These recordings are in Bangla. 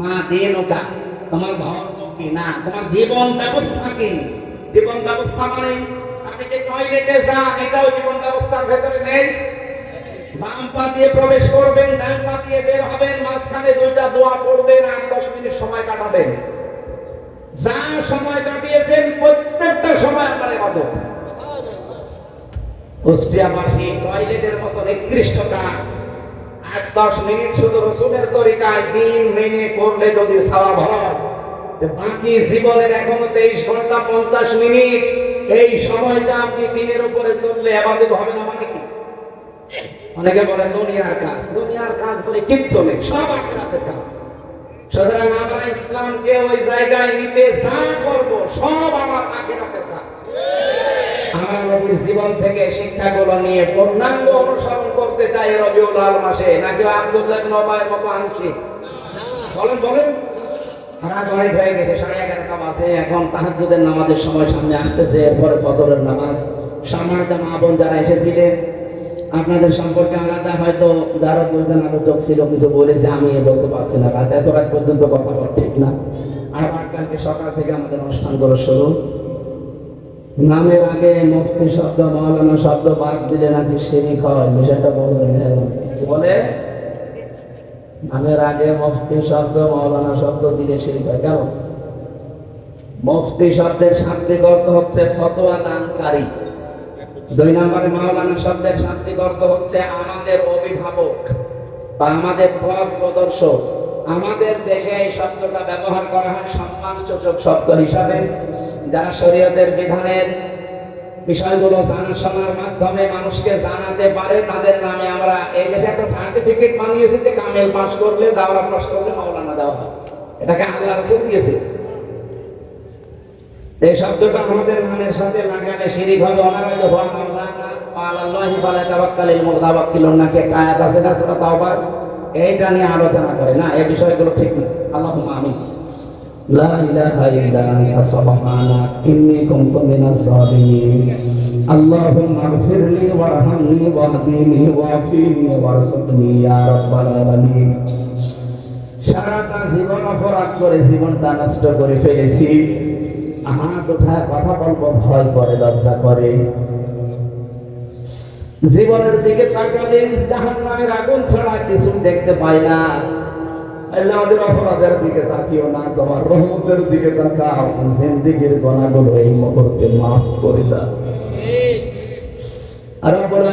মা দিনুকা তোমার ধর্ম কি না, তোমার জীবন ব্যবস্থা কি? জীবন ব্যবস্থা মানে আপনি যে টয়লেটে যান, এটাও জীবন ব্যবস্থার ভেতরে নেই? বাম পা দিয়ে প্রবেশ করবেন, ডান পা দিয়ে বের হবেন, মাঝখানে দুইটা দোয়া করবেন আর দশ মিনিট সময় কাটাবেন। যা সময় কাটিয়েছেন, প্রত্যেকটা সময় আপনার ইবাদত কুষ্টিয়াবাসী টয়লেটের মতো নিকৃষ্ট কাজ। দশ মিনিট শুধু রসুনের তরিকায় দিন মেনে করলে যদি সওয়াব হয় বাকি জীবনের এখনও তেইশ ঘণ্টা পঞ্চাশ মিনিট, এই সময়টা আপনি দিনের উপরে চললে আবাদত হবে না মানে কি? অনেকে বলে দুনিয়ার কাজ দুনিয়ার কাজ বলে কিচ্ছু নেই, সব আখেরাতের কাজ। সুতরাং আমরা ইসলামকে ওই জায়গায় নিতে যা করব, সব আমার আখেরাতের কাজ। আমার নবীর জীবন থেকে শিক্ষাগুলো নিয়ে পূর্ণাঙ্গ অনুসরণ করতে চাই রবিউল আল মাসে, নাকি আব্দুল্লাহ বিন ওবায়ের মতো আংশিক? বলেন বলেন। যারা এসেছিলেন, আপনাদের সম্পর্কে আলাদা হয়তো যারা ছিল, কিছু বলেছে, আমি বলতে পারছি না। রাত পর্যন্ত কথা বলা ঠিক না। কালকে সকাল থেকে আমাদের অনুষ্ঠানগুলো শুরু। নামের আগে মুফতি শব্দ মৌলানা শব্দ বাদ দিলে নাকি শিরিক হয়? বিষয়টা বলবেন বলে, নামের আগে মুফতি শব্দ মৌলানা শব্দ দিলে শিরিক হয়। কেন? মুফতি শব্দের শাব্দিক অর্থ হচ্ছে ফতোয়া দানকারী। দুই নম্বরে, মাওলানা শব্দের শাব্দিক অর্থ হচ্ছে আমাদের অভিভাবক বা আমাদের পথ প্রদর্শক। আমাদের দেশে এই শব্দটা ব্যবহার করা হয় সম্মানসূচক শব্দ হিসাবে। যারা শরীয়তের বিধানের বিষয়গুলো জানা শোনার মাধ্যমে মানুষকে জানাতে পারে, তাদের নামে আমরা এই দেশে একটা সার্টিফিকেট বানিয়েছি যে কামেল পাস করলে দাওরা পাস করলে মাওলানা দেওয়া হয় এটাকে আল্লাহ রসুল দিয়েছে। এই শব্দটা আমাদের নামের সাথে লাগালে শিরিক হবে। ওনারা যে হওয়া এইটা নিয়ে আলোচনা করে। না, এই বিষয়গুলো ঠিক না আল্লাহুম্মা আমিন। লা ইলাহা ইল্লা আনতা সুবহানাক ইন্নী কুনতু মিনাজ জালিমিন আল্লাহুম্মা ইগফিরলি ওয়ারহামনি ওয়াহদিনি ওয়াফিনি ওয়ারzuqni ইয়া রাব্বাল আলামিন। সারাটা জীবন অপরাধ করে জীবনটা নষ্ট করে ফেলেছি। হাত ওঠায় কথা বলব, ভয় করে, লজ্জা করে। জীবনের দিকে তাকালে জাহান নামের আগুন ছাড়া কিছু দেখতে পাই না। আল্লাহ আমাদের দিকে তাকিও না, তোমার রহমতের দিকে তাকাও। জিন্দিগির গণাগুলো এই মুহূর্তে মাফ করে দাও। আর রব্বুল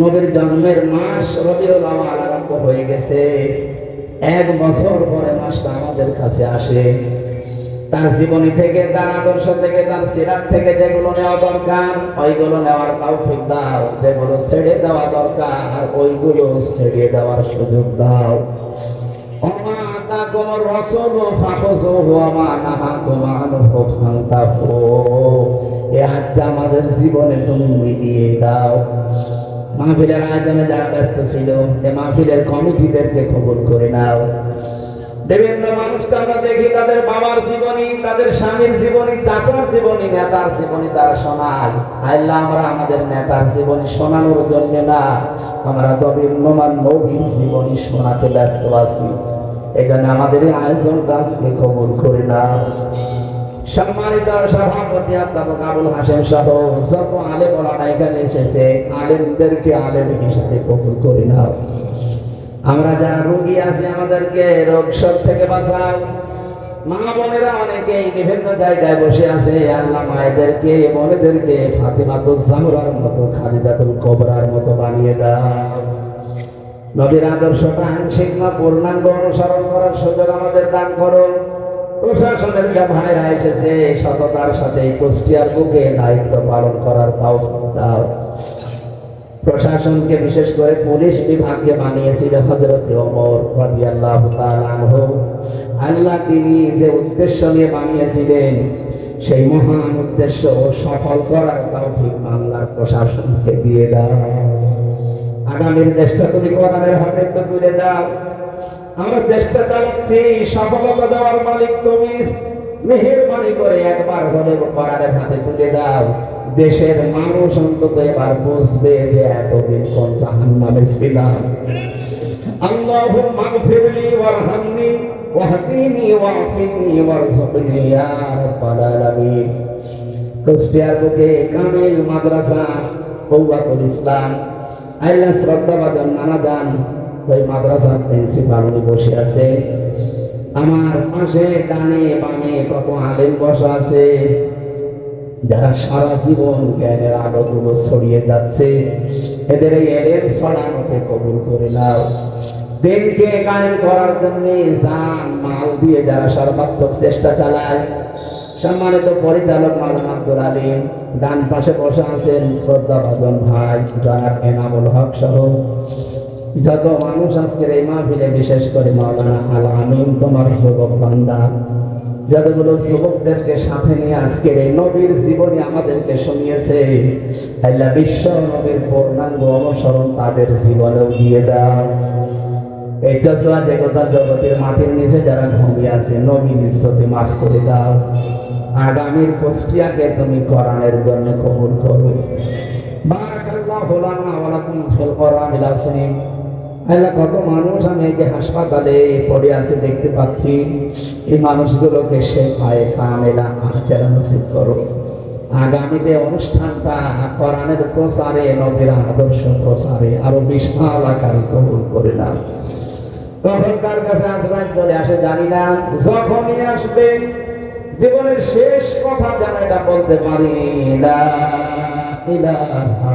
নবীর জন্মের মাস রবিউল আওয়াল আরম্ভ হয়ে গেছে। এক বছর পরে মাসটা আমাদের কাছে আসে। তার জীবনী থেকে, তার আদর্শ থেকে, তার সিরাত থেকে যেগুলো নেওয়া দরকার, ওইগুলো নেওয়ার তৌফিক দাও। যেগুলো ছেড়ে দেওয়া দরকার, ওইগুলো ছেড়ে দেওয়ার সুযোগ দাও। আমাদের জীবনে তুমি মিলিয়ে দাও। মাহফিলের আয়োজনে যারা ব্যস্ত ছিল মাহফিলের কমিটিদেরকে কবুল করে নাও। বিভিন্ন মানুষকে আমরা দেখি তাদের বাবার জীবনী, তাদের স্বামীর জীবনী, চাচার জীবনী, নেতার জীবনী তারা শোনায়। আল্লাহ আমরা আমাদের নেতার জীবনী শোনানোর জন্য না, আমরা তো দবিন্যমান নবীর জীবনী শোনাতে ব্যস্ত আছি। এখানে আমাদের এই আয়োজনটা আজকে কবুল করে না সম্মানিত সভাপতি অধ্যাপক আবুল হাসেম সহ যত আলেম ওলামা এখানে এসেছে, আলেমদেরকে আলেম হিসাবে কবুল করে নাও। আমরা যারা রোগী আছি, আমাদেরকে রোগ সব থেকে বাঁচাও। মা বোনেরা অনেকেই বিভিন্ন জায়গায় বসে আছে, আল্লাহ মায়েদেরকে, বোনেদেরকে ফাতিমাতুল জাহরার মতো খালিদাতুল কবরার মতো বানিয়ে দাও। নবীর আদর্শটা আংশিক না পূর্ণাঙ্গ অনুসরণ করার সুযোগ আমাদের দান করো প্রশাসনের যা ভাইরা এসেছে, সততার সাথে কুষ্টিয়ার বুকে দায়িত্ব পালন করার পাও দাও। প্রশাসনকে বিশেষ করে পুলিশ বিভাগকে বানিয়েছিল হজরত ওমর রাদিয়াল্লাহু তাআলা আল্লাহ তিনি যে উদ্দেশ্য নিয়ে বানিয়েছিলেন, সেই মহান উদ্দেশ্য সফল করার তৌফিক বাংলার প্রশাসনকে দিয়ে দাও। আগামীর দেশটা তুমি কোরআনের হাতে তুলে দাও। আমরা চেষ্টা চালাচ্ছি সফলতা দেওয়ার মালিক তুমি। মেহরবানি করে একবার হলে করারের হাতে তুলে দাও। দেশের মানুষ অন্তত এবার বুঝবে যে এতদিন কোন জাহান নামে ছিলাম। আল্লাহ মাগফিরলি ওয়ারহামনি, ওয়াহদিনি, ওয়াফিনি ওয়ারজুকনি ইয়া রাব্বাল আলামিন। কুষ্টিয়ার বুকে কামিল মাদ্রাসা কৌবাতুল ইসলাম নানা দান ওই মাদ্রাসার প্রিন্সিপাল উনি বসে আছে আমার পাশে কানে বামে কত আলেম বসা আছে। যারা সারা জীবন জ্ঞানের আলোগুলো ছড়িয়ে যাচ্ছে, এদের এলেম ছড়ানোকে কবুল করে নাও। দিনকে কায়েম করার জন্য জান, মাল দিয়ে যারা সর্বাত্মক চেষ্টা চালায়, সম্মানিত পরিচালক মাওলানা আব্দুল আলিম, ডান পাশে বসে আছেন শ্রদ্ধা ভাজন ভাই জনাব এনামুল হক সহ যত মানুষ আজকের এই মাহফিলে, বিশেষ করে মাওলানা আল আমিন তোমার যুবক বান্দা, যতগুলো যুবকদেরকে সাথে নিয়ে আজকের এই নবীর জীবনী আমাদেরকে শুনিয়েছে, আল্লাহ বিশ্ব নবীর পূর্ণাঙ্গ অনুসরণ তাদের জীবনেও দিয়ে দাও। এই চচলা যে গোটা জগতের মাটির নিচে যারা ঘুমিয়ে আছে, নবীর ইজ্জতে মাফ করে দাও। আগামীর কুষ্টিয়াকে তুমি কোরআনের জন্য কবুল করো। বারাকাল্লাহু লানা ওয়া লাকুম ফিল কোরআনিল আযীম। আল্লাহ কত মানুষ আমি এই যে হাসপাতালে পড়ে আছে, দেখতে পাচ্ছি। এই মানুষগুলোকে সে পায়ে কামেলা আচারা নসিব করো। আগামীতে অনুষ্ঠানটা কোরআনের প্রচারে, নবীর আদর্শ প্রচারে আরও বিশাল আকারে কবুল করে নাও। তখন তার কাছে আশ্রয় চলে আসে, জানি না যখনই আসবে, জীবনের শেষ কথা যেন এটা বলতে পারি। ইলাহা